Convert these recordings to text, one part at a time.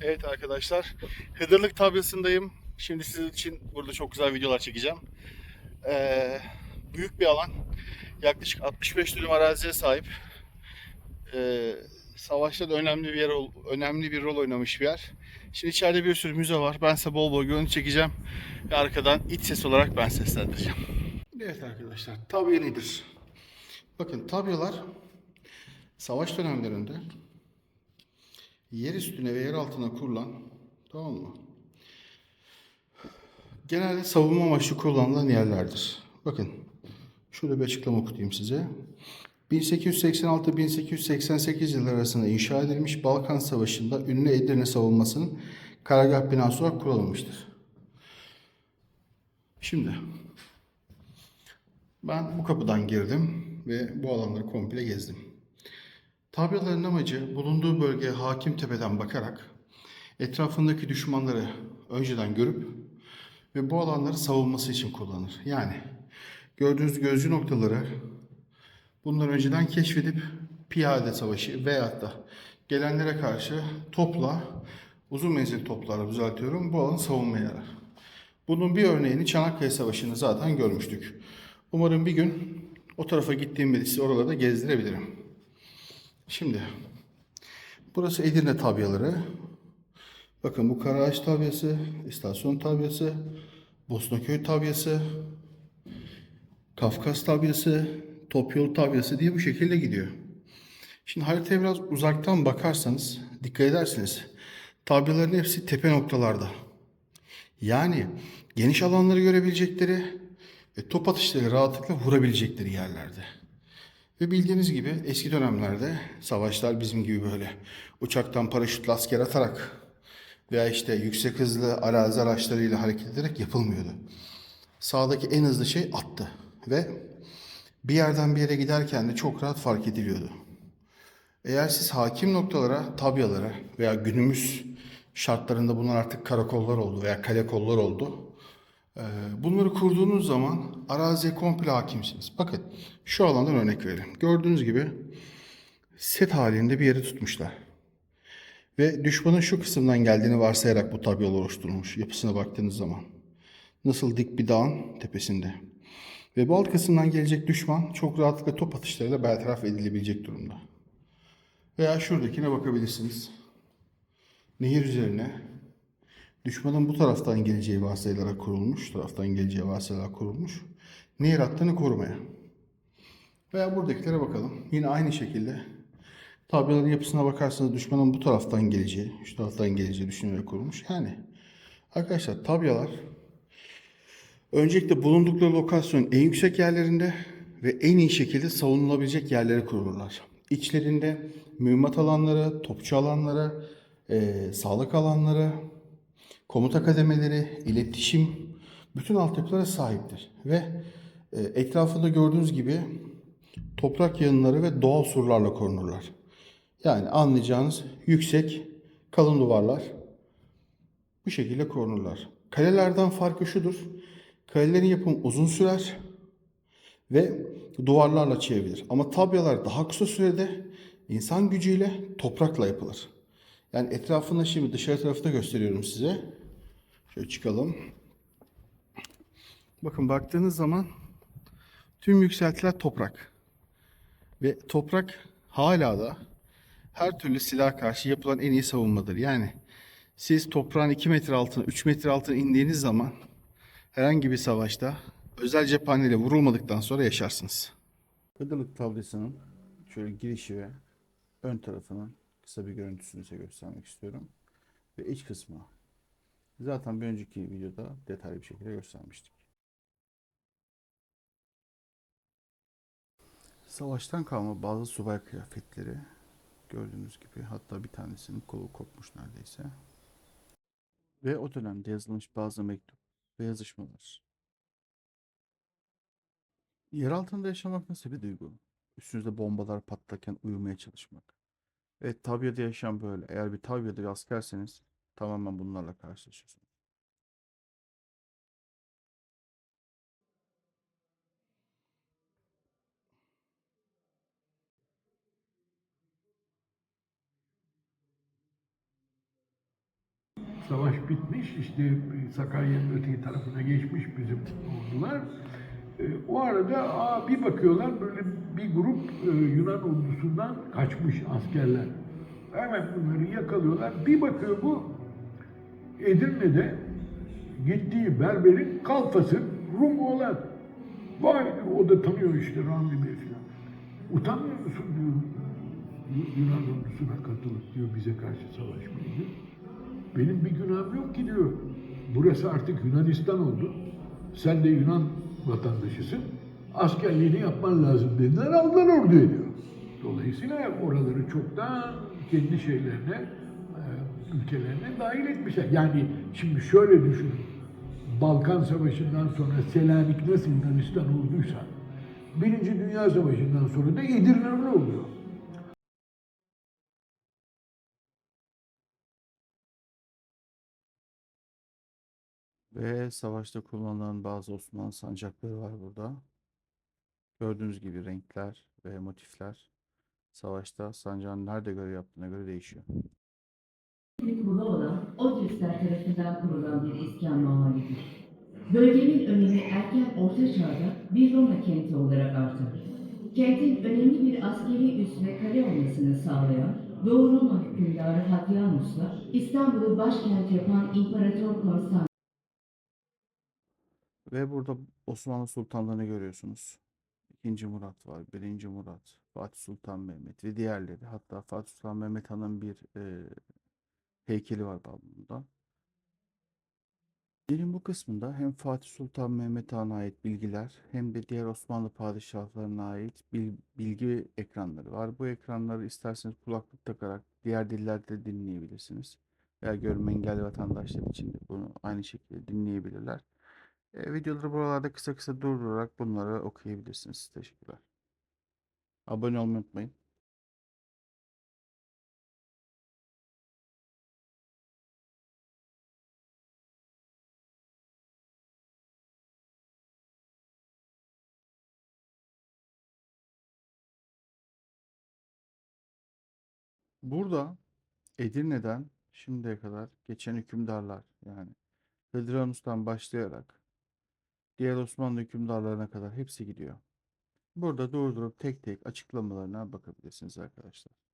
Evet arkadaşlar, Hıdırlık tabyasındayım. Şimdi sizin için burada çok güzel videolar çekeceğim. Ee, büyük bir alan, yaklaşık 65 dönüm araziye sahip. Ee, savaşta da önemli bir yer, önemli bir rol oynamış bir yer. Şimdi içeride bir sürü müze var. Ben size bol bol görüntü çekeceğim ve arkadan iç ses olarak ben seslendireceğim. Evet arkadaşlar, tabya nedir? Bakın tabyalar savaş dönemlerinde yer üstüne ve yer altına kurulan tamam mı? Genelde savunma amaçlı kullanılan yerlerdir. Bakın şöyle bir açıklama okutayım size. 1886-1888 yılları arasında inşa edilmiş Balkan Savaşı'nda ünlü Edirne savunmasının karargah binası olarak kullanılmıştır. Şimdi ben bu kapıdan girdim ve bu alanları komple gezdim. Tabyaların amacı bulunduğu bölgeye hakim tepeden bakarak etrafındaki düşmanları önceden görüp ve bu alanları savunması için kullanır. Yani gördüğünüz gözcü noktaları bunları önceden keşfedip piyade savaşı veyahut da gelenlere karşı topla, uzun menzil toplarla düzeltiyorum bu alanı savunmaya yarar. Bunun bir örneğini Çanakkale Savaşı'nda zaten görmüştük. Umarım bir gün o tarafa gittiğimde size oralarda gezdirebilirim. Şimdi burası Edirne tabyaları. Bakın bu Karaağaç tabyası, istasyon tabyası, Bosnaköy tabyası, Kafkas tabyası, Topyolu tabyası diye bu şekilde gidiyor. Şimdi haritaya biraz uzaktan bakarsanız dikkat edersiniz. Tabyaların hepsi tepe noktalarda. Yani geniş alanları görebilecekleri ve top atışları rahatlıkla vurabilecekleri yerlerde. Ve bildiğiniz gibi eski dönemlerde savaşlar bizim gibi böyle uçaktan paraşütle asker atarak veya işte yüksek hızlı arazi araçlarıyla hareket ederek yapılmıyordu. Sağdaki en hızlı şey attı ve bir yerden bir yere giderken de çok rahat fark ediliyordu. Eğer siz hakim noktalara, tabyalara veya günümüz şartlarında bunlar artık karakollar oldu veya kale kollar oldu. Ee, Bunları kurduğunuz zaman araziye komple hakimsiniz. Bakın şu alandan örnek verelim. Gördüğünüz gibi set halinde bir yeri tutmuşlar. Ve düşmanın şu kısımdan geldiğini varsayarak bu tabyalar oluşturulmuş yapısına baktığınız zaman. Nasıl dik bir dağın tepesinde. Ve bu alt kısımdan gelecek düşman çok rahatlıkla top atışlarıyla bertaraf edilebilecek durumda. Veya şuradakine bakabilirsiniz. Nehir üzerine düşmanın bu taraftan geleceği varsayılarak kurulmuş, taraftan geleceği varsayılarak kurulmuş. Nehir hattını korumaya. Veya buradakilere bakalım. Yine aynı şekilde tabyaların yapısına bakarsanız düşmanın bu taraftan geleceği, şu taraftan geleceği düşünülerek kurulmuş. Yani arkadaşlar tabyalar öncelikle bulundukları lokasyonun en yüksek yerlerinde ve en iyi şekilde savunulabilecek yerlere kurulurlar. İçlerinde mühimmat alanları, topçu alanları, eee, sağlık alanları, komuta kademeleri, iletişim, bütün altyapılara sahiptir. Ve e, etrafında gördüğünüz gibi toprak yığınları ve doğal surlarla korunurlar. Yani anlayacağınız yüksek, kalın duvarlar bu şekilde korunurlar. Kalelerden farkı şudur. Kalelerin yapımı uzun sürer ve duvarlarla çevrilir. Ama tabyalar daha kısa sürede insan gücüyle toprakla yapılır. Yani etrafında şimdi dışarı tarafta gösteriyorum size. Şöyle çıkalım. Bakın baktığınız zaman tüm yükseltiler toprak. Ve toprak hala da her türlü silah karşı yapılan en iyi savunmadır. Yani siz toprağın 2 metre altına, 3 metre altına indiğiniz zaman herhangi bir savaşta özel cephaneyle vurulmadıktan sonra yaşarsınız. Hıdırlık tablosunun şöyle girişi ve ön tarafının kısa bir görüntüsünü size göstermek istiyorum. Ve iç kısmı. Zaten bir önceki videoda detaylı bir şekilde göstermiştik. Savaştan kalma bazı subay kıyafetleri gördüğünüz gibi hatta bir tanesinin kolu kopmuş neredeyse. Ve o dönemde yazılmış bazı mektup ve yazışmalar. Yer altında yaşamak nasıl bir duygu? Üstünüzde bombalar patlarken uyumaya çalışmak. Evet tabiada yaşam böyle. Eğer bir tabiada bir askerseniz tamamen bunlarla karşılaşıyorsunuz. Savaş bitmiş, işte Sakarya'nın öteki tarafına geçmiş bizim ordular. E, o arada aa, bir bakıyorlar böyle bir grup e, Yunan ordusundan kaçmış askerler. Hemen bunları yakalıyorlar. Bir bakıyor bu Edirne'de gittiği berberin kalfası Rum oğlan. Vay o da tanıyor işte Rami Bey falan. Utanmıyor musun diyor. Yu- Yunan ordusuna katılıp diyor bize karşı savaşmaya diyor. Benim bir günahım yok ki diyor. Burası artık Yunanistan oldu. Sen de Yunan vatandaşısın. Askerliğini yapman lazım dediler. Aldılar orduya diyor. Dolayısıyla oraları çoktan kendi şeylerine, ülkelerine dahil etmişler. Yani şimdi şöyle düşünün. Balkan Savaşı'ndan sonra Selanik nasıl Yunanistan olduysa, Birinci Dünya Savaşı'ndan sonra da Edirne oluyor. Ve savaşta kullanılan bazı Osmanlı sancakları var burada. Gördüğünüz gibi renkler ve motifler savaşta sancağın nerede göre yaptığına göre değişiyor. Kulu olan Otrüsler tarafından kurulan bir iskan mahallidir. Bölgenin önemi erken orta çağda bir Roma kenti olarak artar. Kentin önemli bir askeri üs ve kale olmasını sağlayan Doğu Roma hükümdarı Hadrianus'la İstanbul'u başkent yapan İmparator Konstantin Ve burada Osmanlı sultanlarını görüyorsunuz. İkinci Murat var, birinci Murat, Fatih Sultan Mehmet ve diğerleri. Hatta Fatih Sultan Mehmet Han'ın bir e, heykeli var bunda. Filmin bu kısmında hem Fatih Sultan Mehmet Han'a ait bilgiler hem de diğer Osmanlı padişahlarına ait bil- bilgi ekranları var. Bu ekranları isterseniz kulaklık takarak diğer dillerde dinleyebilirsiniz. Veya görme engelli vatandaşlar için de bunu aynı şekilde dinleyebilirler. E, videoları buralarda kısa kısa durdurarak bunları okuyabilirsiniz. Teşekkürler. Abone olmayı unutmayın. Burada Edirne'den şimdiye kadar geçen hükümdarlar yani Hıdranus'tan başlayarak diğer Osmanlı hükümdarlarına kadar hepsi gidiyor. Burada durdurup tek tek açıklamalarına bakabilirsiniz arkadaşlar.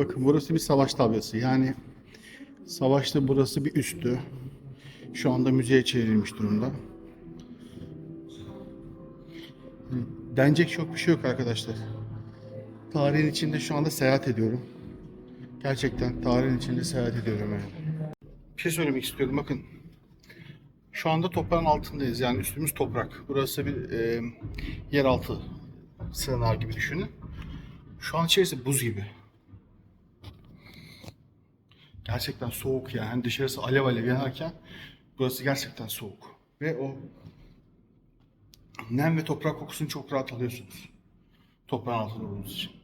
Bakın burası bir savaş tabyası. Yani savaşta burası bir üstü. Şu anda müzeye çevrilmiş durumda. Denecek çok bir şey yok arkadaşlar. Tarihin içinde şu anda seyahat ediyorum. Gerçekten tarihin içinde seyahat ediyorum yani. Bir şey söylemek istiyorum bakın. Şu anda toprağın altındayız. Yani üstümüz toprak. Burası bir e, yeraltı sığınağı gibi düşünün. Şu an içerisi buz gibi. Gerçekten soğuk yani. Dışarısı alev alev yanarken burası gerçekten soğuk. Ve o nem ve toprak kokusunu çok rahat alıyorsunuz. Toprağın altında olduğunuz için.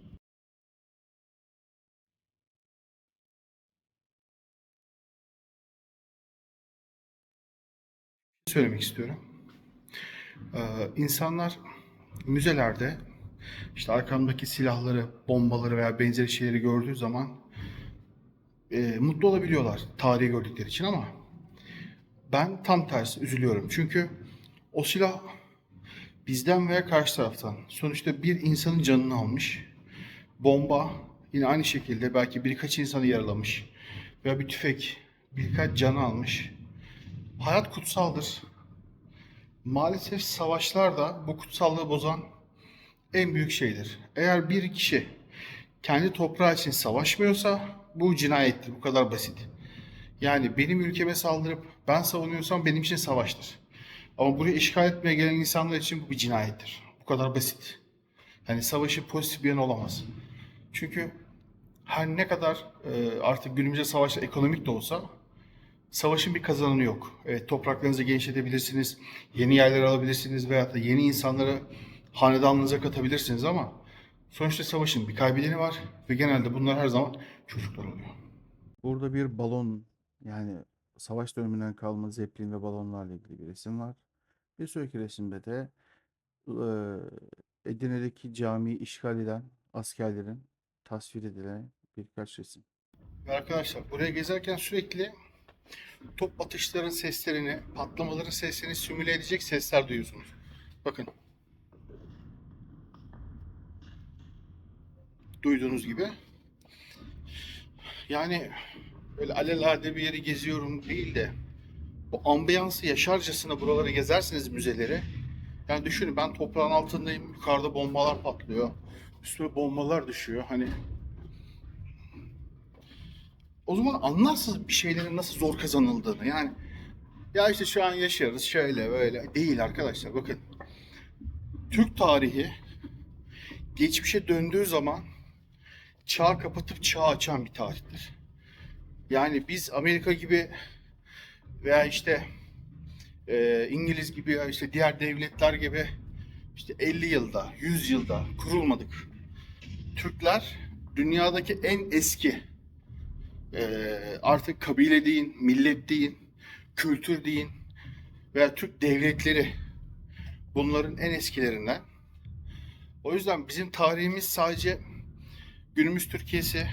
söylemek istiyorum. Ee, insanlar müzelerde işte arkamdaki silahları, bombaları veya benzeri şeyleri gördüğü zaman e, mutlu olabiliyorlar tarihi gördükleri için ama ben tam tersi üzülüyorum. Çünkü o silah bizden veya karşı taraftan sonuçta bir insanın canını almış. Bomba yine aynı şekilde belki birkaç insanı yaralamış. Veya bir tüfek birkaç canı almış. Hayat kutsaldır. Maalesef savaşlar da bu kutsallığı bozan en büyük şeydir. Eğer bir kişi kendi toprağı için savaşmıyorsa bu cinayettir. Bu kadar basit. Yani benim ülkeme saldırıp ben savunuyorsam benim için savaştır. Ama burayı işgal etmeye gelen insanlar için bu bir cinayettir. Bu kadar basit. Yani savaşın pozitif bir yanı olamaz. Çünkü her ne kadar e, artık günümüzde savaşlar ekonomik de olsa savaşın bir kazananı yok. Evet topraklarınızı genişletebilirsiniz, yeni yerler alabilirsiniz veyahut da yeni insanları hanedanlığınıza katabilirsiniz ama sonuçta savaşın bir kaybedeni var ve genelde bunlar her zaman çocuklar oluyor. Burada bir balon yani savaş döneminden kalma zeplin ve balonlarla ilgili bir resim var. Bir sonraki resimde de eee, Edirne'deki camiyi işgal eden askerlerin tasvir edilen birkaç resim. Ve arkadaşlar buraya gezerken sürekli top atışların seslerini, patlamaların seslerini simüle edecek sesler duyuyorsunuz. Bakın. Duyduğunuz gibi. Yani böyle alelade bir yeri geziyorum değil de bu ambiyansı yaşarcasına buraları gezerseniz müzeleri yani düşünün ben toprağın altındayım yukarıda bombalar patlıyor üstüme bombalar düşüyor hani o zaman anlarsınız bir şeylerin nasıl zor kazanıldığını. Yani ya işte şu an yaşarız şöyle böyle. Değil arkadaşlar bakın. Türk tarihi geçmişe döndüğü zaman çağ kapatıp çağ açan bir tarihtir. Yani biz Amerika gibi veya işte e, İngiliz gibi işte diğer devletler gibi işte 50 yılda, 100 yılda kurulmadık. Türkler dünyadaki en eski ee, artık kabile deyin, millet deyin, kültür deyin veya Türk devletleri bunların en eskilerinden. O yüzden bizim tarihimiz sadece günümüz Türkiye'si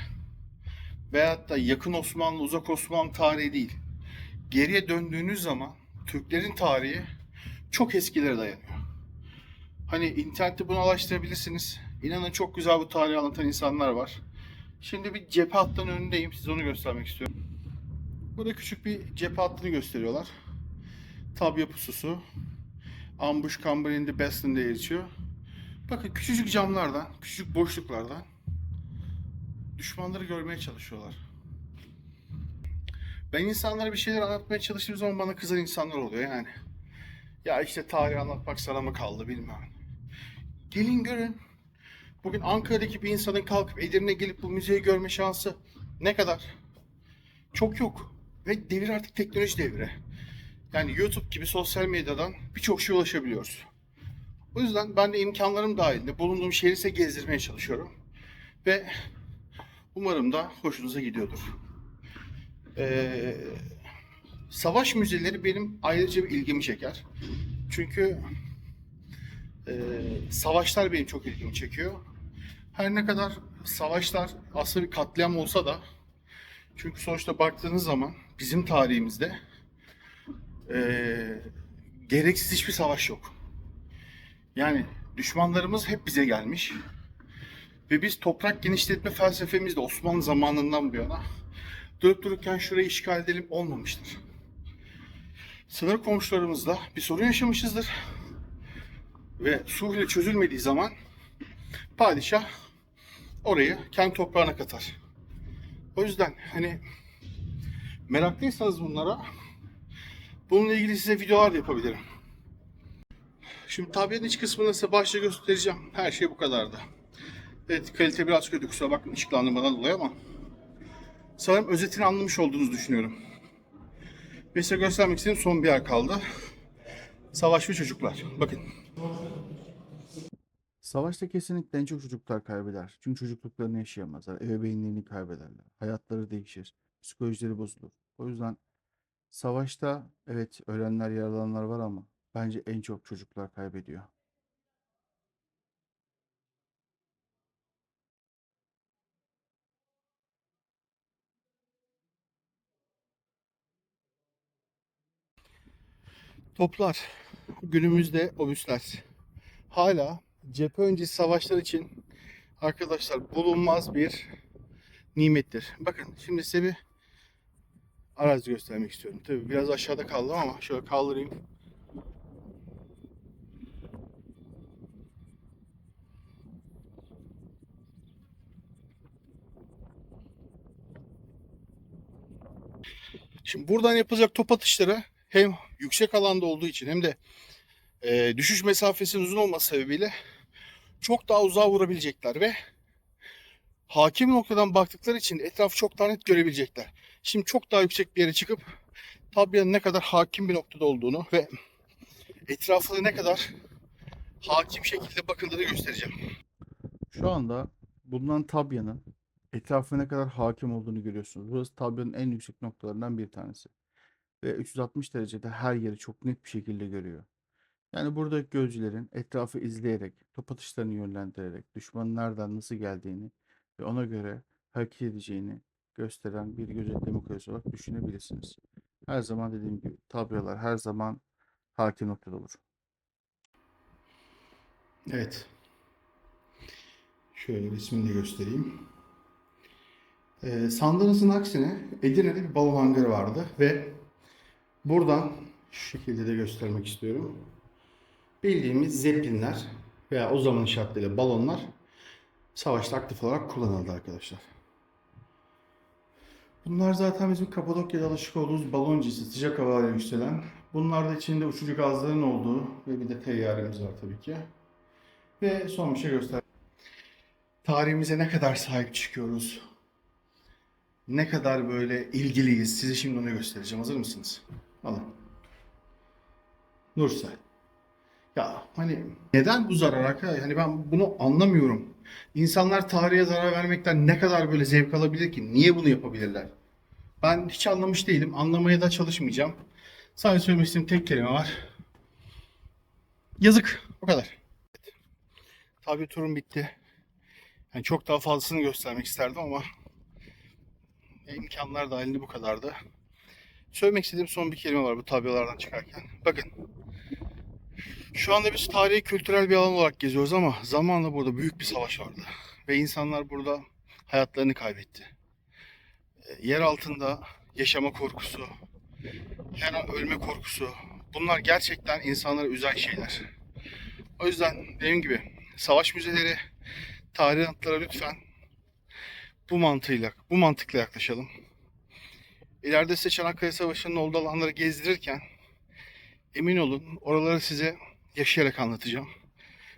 veyahut da yakın Osmanlı, uzak Osmanlı tarihi değil. Geriye döndüğünüz zaman Türklerin tarihi çok eskilere dayanıyor. Hani internette bunu araştırabilirsiniz. İnanın çok güzel bu tarihi anlatan insanlar var. Şimdi bir cephe hattının önündeyim. Size onu göstermek istiyorum. Burada küçük bir cephe hattını gösteriyorlar. Tabya pususu. Ambush Camber in the Bastion diye geçiyor. Bakın küçücük camlardan, küçücük boşluklardan düşmanları görmeye çalışıyorlar. Ben insanlara bir şeyler anlatmaya çalıştığım zaman bana kızan insanlar oluyor yani. Ya işte tarih anlatmak sana mı kaldı bilmem. Gelin görün. Bugün Ankara'daki bir insanın kalkıp Edirne'ye gelip bu müzeyi görme şansı ne kadar? Çok yok. Ve devir artık teknoloji devri. Yani YouTube gibi sosyal medyadan birçok şeye ulaşabiliyoruz. O yüzden ben de imkanlarım dahilinde bulunduğum şehri size gezdirmeye çalışıyorum. Ve umarım da hoşunuza gidiyordur. Ee, savaş müzeleri benim ayrıca bir ilgimi çeker. Çünkü e, savaşlar benim çok ilgimi çekiyor. Her ne kadar savaşlar aslında bir katliam olsa da çünkü sonuçta baktığınız zaman bizim tarihimizde eee, gereksiz hiçbir savaş yok. Yani düşmanlarımız hep bize gelmiş. Ve biz toprak genişletme felsefemizde Osmanlı zamanından bu yana durup dururken şurayı işgal edelim olmamıştır. Sınır komşularımızla bir sorun yaşamışızdır. Ve Suriye çözülmediği zaman padişah orayı kendi toprağına katar. O yüzden hani meraklıysanız bunlara bununla ilgili size videolar da yapabilirim. Şimdi tabiatın iç kısmını size başta göstereceğim. Her şey bu kadardı. Evet kalite biraz kötü kusura bakmayın ışıklandırmadan dolayı ama sanırım özetini anlamış olduğunuzu düşünüyorum. Ve size göstermek istediğim son bir yer kaldı. Savaş ve çocuklar. Bakın. Savaşta kesinlikle en çok çocuklar kaybeder. Çünkü çocukluklarını yaşayamazlar. Ebeveynlerini kaybederler. Hayatları değişir. Psikolojileri bozulur. O yüzden savaşta evet ölenler yaralananlar var ama bence en çok çocuklar kaybediyor. Toplar. Günümüzde obüsler. Hala cephe öncesi savaşlar için arkadaşlar bulunmaz bir nimettir. Bakın şimdi size bir arazi göstermek istiyorum. Tabii biraz aşağıda kaldım ama şöyle kaldırayım. Şimdi buradan yapılacak top atışları hem yüksek alanda olduğu için hem de e, düşüş mesafesinin uzun olması sebebiyle çok daha uzağa vurabilecekler ve hakim noktadan baktıkları için etrafı çok daha net görebilecekler. Şimdi çok daha yüksek bir yere çıkıp tabianın ne kadar hakim bir noktada olduğunu ve etrafını ne kadar hakim şekilde bakıldığını göstereceğim. Şu anda bulunan tabyanın etrafına ne kadar hakim olduğunu görüyorsunuz. Burası tabyanın en yüksek noktalarından bir tanesi. Ve 360 derecede her yeri çok net bir şekilde görüyor. Yani burada gözcülerin etrafı izleyerek, top atışlarını yönlendirerek, düşmanın nereden nasıl geldiğini ve ona göre hareket edeceğini gösteren bir gözetleme kayısı olarak düşünebilirsiniz. Her zaman dediğim gibi tabyalar her zaman hakim noktada olur. Evet. Şöyle resmini de göstereyim. Ee, sandığınızın aksine Edirne'de bir balon hangarı vardı ve buradan şu şekilde de göstermek istiyorum. Bildiğimiz zeplinler veya o zamanın şartlarıyla balonlar savaşta aktif olarak kullanıldı arkadaşlar. Bunlar zaten bizim Kapadokya'da alışık olduğumuz balon cinsi sıcak havayla yükselen. Bunlarda içinde uçucu gazların olduğu ve bir de teyyaremiz var tabii ki. Ve son bir şey göster. Tarihimize ne kadar sahip çıkıyoruz? Ne kadar böyle ilgiliyiz? Size şimdi onu göstereceğim. Hazır mısınız? Alın. Nursel. Ya hani neden bu zarar arkadaş? Hani ben bunu anlamıyorum. İnsanlar tarihe zarar vermekten ne kadar böyle zevk alabilir ki? Niye bunu yapabilirler? Ben hiç anlamış değilim. Anlamaya da çalışmayacağım. Sadece söylemek istediğim tek kelime var. Yazık. O kadar. Tabii turum bitti. Yani çok daha fazlasını göstermek isterdim ama imkanlar dahilinde bu kadardı. Söylemek istediğim son bir kelime var bu tabyalardan çıkarken. Bakın. Şu anda biz tarihi kültürel bir alan olarak geziyoruz ama zamanla burada büyük bir savaş vardı. Ve insanlar burada hayatlarını kaybetti. E, Yer altında yaşama korkusu, her an ölme korkusu. Bunlar gerçekten insanları üzen şeyler. O yüzden dediğim gibi savaş müzeleri, tarih anıtlara lütfen bu mantığıyla, bu mantıkla yaklaşalım. İleride size Çanakkale Savaşı'nın olduğu alanları gezdirirken emin olun oraları size yaşayarak anlatacağım.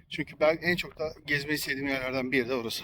Çünkü ben en çok da gezmeyi sevdiğim yerlerden biri de orası.